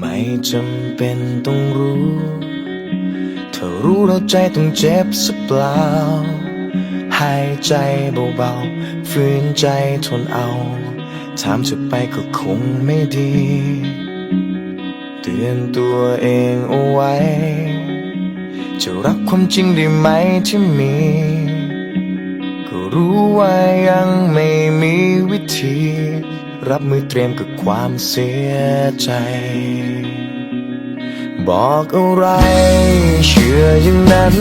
ไม่จำเป็นต้องรู้ถ้ารู้แล้วใจต้องเจ็บสักเปล่า หายใจเบาๆฝืนใจทนเอา ถามจะไปก็คงไม่ดี เตือนตัวเองเอาไว้ จะรับความจริงได้ไหมที่มี ก็รู้ว่ายังไม่มีวิธี รับมือเตรียมกับความเสียใจ บอกอะไรเชื่ออย่างนั้น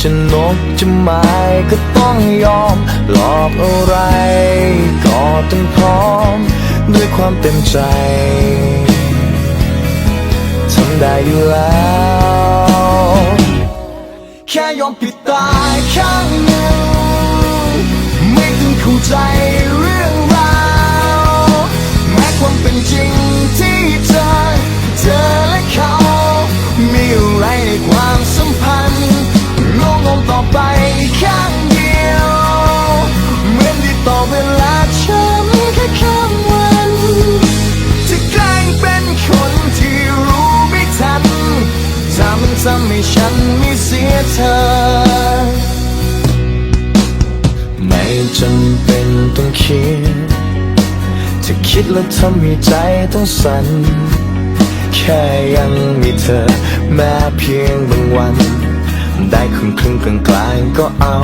จะนกจะไม้ก็ต้องยอม หลอกอะไรก็ต้องพร้อม ด้วยความเต็มใจทำได้อยู่แล้ว แค่ยอมปิดตา ทำให้ฉันไม่เสียเธอ ไม่จำเป็นต้องคิดถ้าคิดแล้วทำให้ใจต้องสั่น แค่ยังมีเธอ แม้เพียงบางวัน ได้ครึ่งครึ่งกลางกลางๆก็เอา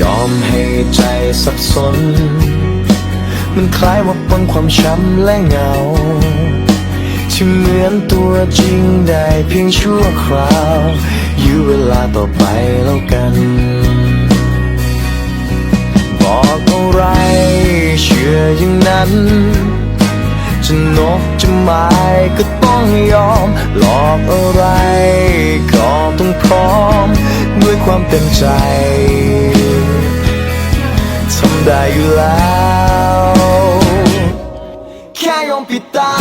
ยอมให้ใจสับสน มันคล้ายว่าปนความช้ำและเหงา ที่เหมือนตัวจริงได้เพียงชั่วคราว อยู่เวลาต่อไปแล้วกัน บอกอะไรเชื่ออย่างนั้นจะนกจะไม้ก็ต้องยอม หลอกอะไรก็ต้องพร้อม ด้วยความเต็มใจทำได้อยู่แล้ว แค่ยอมปิดตา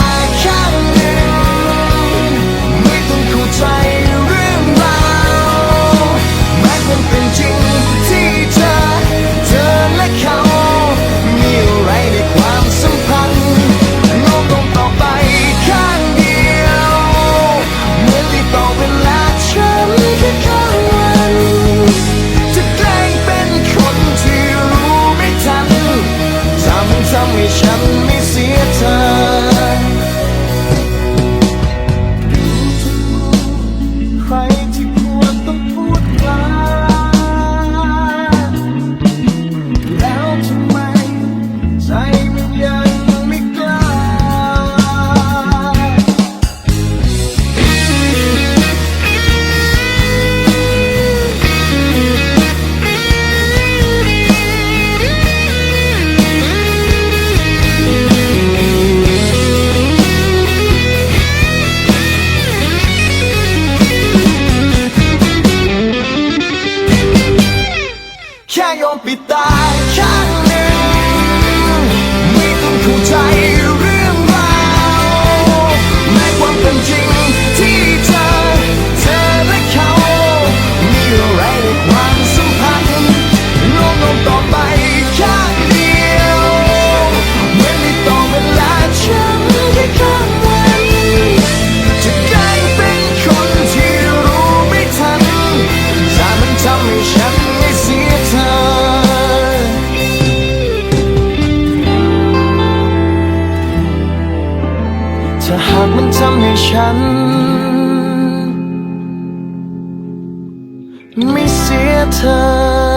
มันทำให้ฉัน ไม่เสียเธอ